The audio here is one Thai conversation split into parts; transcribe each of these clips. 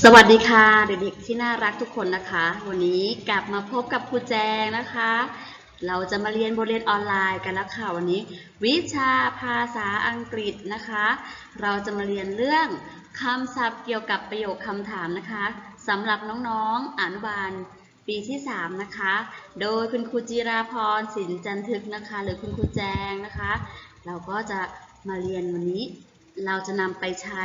สวัสดีค่ะเด็กๆที่น่ารักทุกคนนะคะ วันนี้กลับมาพบกับครูแจงนะคะ เราจะมาเรียนบทเรียนออนไลน์กันแล้วค่ะวันนี้ วิชาภาษาอังกฤษนะคะ เราจะมาเรียนเรื่องคำศัพท์เกี่ยวกับประโยคคำถามนะคะสำหรับน้องๆอนุบาลปีที่ 3 นะคะ โดยคุณครูจิราพรสินจันทึกนะคะ หรือคุณครูแจงนะคะ เราก็จะมาเรียนวันนี้ เราจะนำไปใช้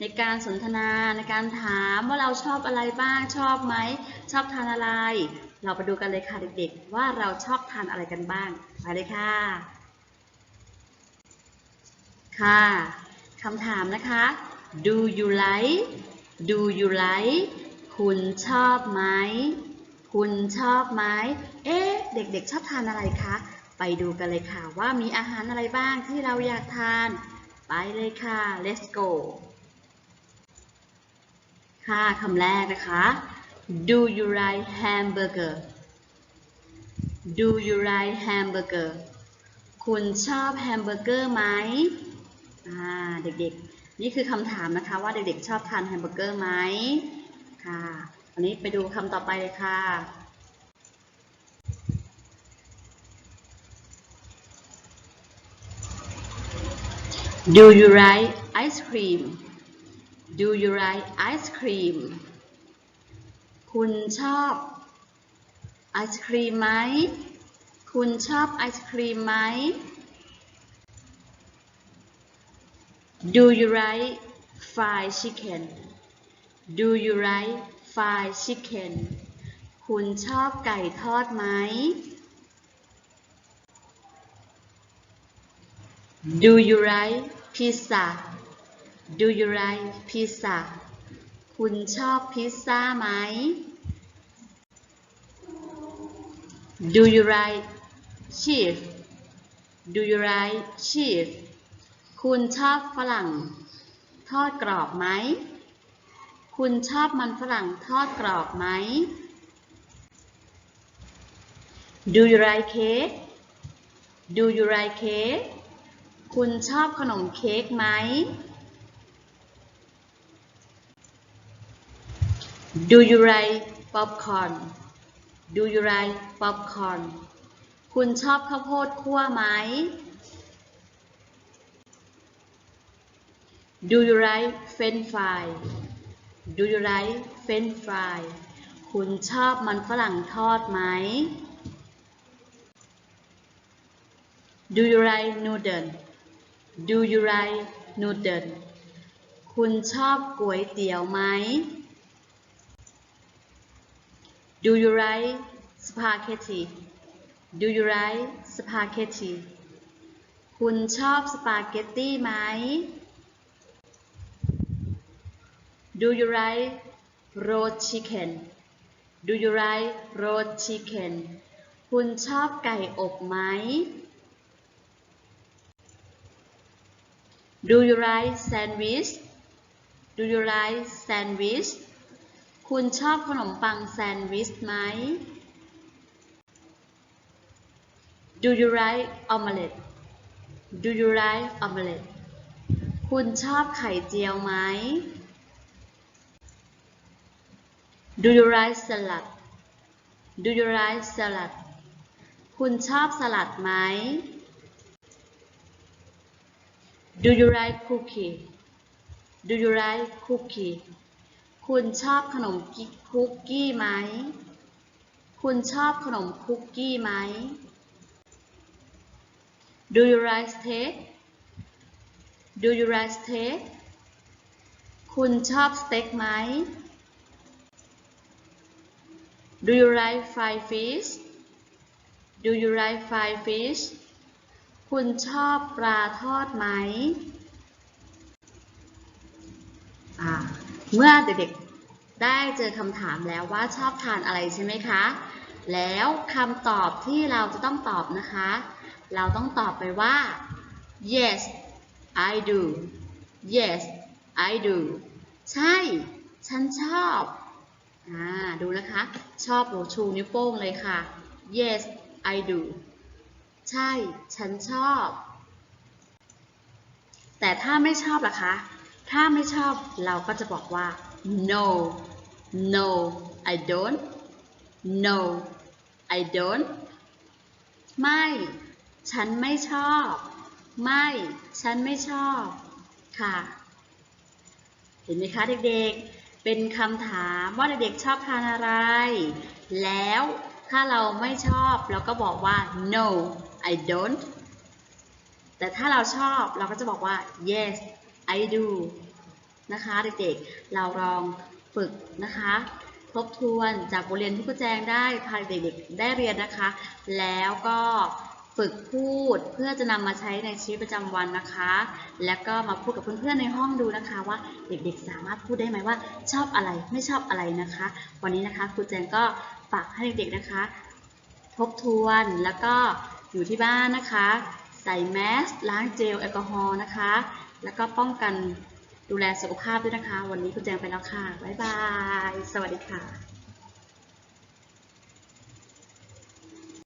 ในการสนทนาในการถามว่าเราชอบอะไรบ้างชอบไหม ชอบทานอะไร เราไปดูกันเลยค่ะเด็กๆ ว่าเราชอบทานอะไรกันบ้างไปเลยค่ะ ค่ะคำถามนะคะ Do you like Do you like คุณชอบไหม คุณชอบไหม เอ๊ะ เด็กๆ ชอบทานอะไรคะ ไปดูกันเลยค่ะว่ามีอาหารอะไรบ้างที่เราอยากทาน ไปเลยค่ะ let's go ค่ะคำแรกนะคะ Do you like hamburger Do you like hamburger คุณชอบแฮมเบอร์เกอร์ไหมอ่าเด็กๆ นี่คือคำถามนะคะว่าเด็กๆ ชอบทานแฮมเบอร์เกอร์ไหมค่ะวันนี้ไปดูคำต่อไปเลยค่ะ Do you like ice cream Do you like ice cream คุณชอบไอศครีมไหม คุณชอบไอศครีมไหม Do you like fried chicken Do you like fried chicken คุณชอบไก่ทอดไหม Do you like pizza Do you like pizza คุณชอบพิซซ่าไหม Do you like cheese Do you like cheese คุณชอบฝรั่ง ทอดกรอบไหม คุณชอบมันฝรั่งทอดกรอบไหม Do you like cake Do you like cake คุณชอบขนมเค้กไหม Do you like popcorn Do you like popcorn คุณชอบข้าวโพดคั่วไหม Do you like french fry Do you like french fry คุณชอบมันฝรั่งทอดไหม Do you like noodle Do you like noodle คุณชอบก๋วยเตี๋ยวไหม Do you like spaghetti Do you like spaghetti คุณชอบสปาเกตตี้ไหม Do you like roast chicken Do you like roast chicken คุณชอบไก่อบไหม Do you like sandwich Do you like sandwich คุณชอบขนมปังแซนด์วิชไหม Do you like omelette Do you like omelette คุณชอบไข่เจียวไหม Do you like salad Do you like salad คุณชอบสลัดไหม Do you like cookie Do you like cookie คุณชอบขนมคุกกี้ไหม คุณชอบขนมคุกกี้ไหม Do you like steak Do you like steak คุณชอบสเต็กไหม Do you like fried fish Do you like fried fish คุณชอบปลาทอดไหม เมื่อเด็กๆได้เจอคำถามแล้วว่าชอบทานอะไรใช่ไหมคะ แล้วคำตอบที่เราจะต้องตอบนะคะ เราต้องตอบไปว่า yes I do yes I do ใช่ ฉันชอบ อ่า ดูนะคะ ชอบหนูชูนิ้วโป้งเลยค่ะ yes I do ใช่ ฉันชอบ แต่ถ้าไม่ชอบล่ะคะ ถ้าไม่ชอบเราก็จะบอกว่า no no I don't no I don't ไม่ ฉันไม่ชอบ ไม่ ฉันไม่ชอบ ค่ะ เห็นไหมคะเด็กๆ เป็นคำถามว่าเด็กๆชอบทานอะไร แล้ว ถ้าเราไม่ชอบเราก็บอกว่า no I don't แต่ถ้าเราชอบเราก็จะบอกว่า yes I do นะคะเด็กๆ เราลองฝึกนะคะ ทบทวนจากบทเรียนที่ครูแจงได้พาเด็กๆได้เรียนนะคะ แล้วก็ฝึกพูดเพื่อจะนำมาใช้ในชีวิตประจำวันนะคะ แล้วก็มาพูดกับเพื่อนๆในห้องดูนะคะ ว่าเด็กๆสามารถพูดได้ไหมว่า ชอบอะไรไม่ชอบอะไรนะคะ วันนี้นะคะครูแจงก็ ฝากให้เด็กๆนะคะ ทบทวนแล้วก็อยู่ที่บ้านนะคะ ใส่แมสล้างเจลแอลกอฮอล์นะคะ แล้วก็ป้องกันดูแลสุขภาพด้วยนะคะ วันนี้คุณแจงไปแล้วค่ะ บ๊ายบาย สวัสดีค่ะ